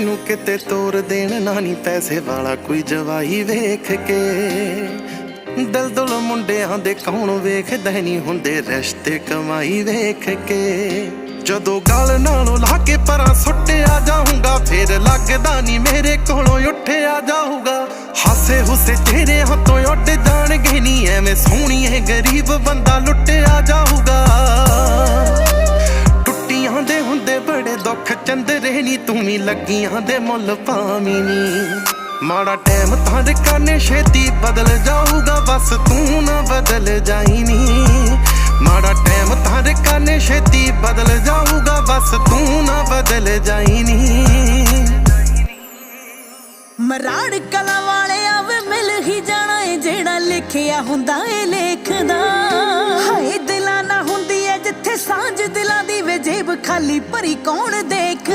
ਤੈਨੂੰ ਕਿਤੇ ਤੋਰ ਦੇਣ ਨਾ ਪੈਸੇ ਵਾਲਾ ਕੋਈ ਜਵਾਈ ਵੇਖ ਕੇ। ਦਿਲ ਦੁਲ ਮੁੰਡਿਆਂ ਦੇ ਕੌਣ ਵੇਖਦਾ ਨਹੀਂ ਹੁੰਦੇ, ਰਿਸ਼ਤੇ ਕਮਾਈ ਵੇਖ ਕੇ। ਜਦੋਂ ਗੱਲ ਨਾਲੋਂ ਲਾ ਕੇ ਪਰਾਂ ਸੁੱਟਿਆ ਜਾਊਂਗਾ, ਫੇਰ ਲੱਗਦਾ ਨਹੀਂ ਮੇਰੇ ਕੋਲੋਂ ਉੱਠਿਆ ਜਾਊਗਾ। ਹਾਸੇ ਹੁਸੇ ਤੇਰੇ ਹੱਥੋਂ ਉੱਡ ਜਾਣਗੇ ਨਹੀਂ ਐਵੇਂ ਸੋਹਣੀਏ ਗਰੀਬ ਬੰਦਾ ਲੁੱਟਿਆ ਜਾਊਗਾ। ਚੰਦਰੇ ਨੀ ਤੂੰ ਵੀ ਲੱਗੀਆਂ ਦੇ ਮੁੱਲ ਪਾਵੀਂ ਨੀ। ਮਾੜਾ ਟਾਈਮ ਤਾਂ ਦੇ ਕਾਨੇ ਛੇਤੀ ਬਦਲ ਜਾਊਗਾ, ਬਸ ਤੂੰ ਨਾ ਬਦਲ ਜਾਈ ਨੀ। ਮਾੜਾ ਟਾਈਮ ਤਾਂ ਦੇ ਕਾਨੇ ਛੇਤੀ ਬਦਲ ਜਾਊਗਾ, ਬਸ ਤੂੰ ਨਾ ਬਦਲ ਜਾਈ ਨੀ। ਮਰਾੜ ਕਲਾ ਵਾਲਿਆ ਵੇ ਮਿਲ ਹੀ ਜਾਣਾ ਏ, ਜਿਹੜਾ ਲਿਖਿਆ ਹੁੰਦਾ ਏ ਲੇਖਦਾ ਹਾਏ ਦਿਲਾਂ ਨਾ ਹੁੰਦੀ ਏ ਜਿੱਥੇ ਸਾਂਝ ਦਿਲਾਂ ਦੀ ਜੇਬ ਖਾਲੀ ਭਰੀ ਕੌਣ ਦੇਖ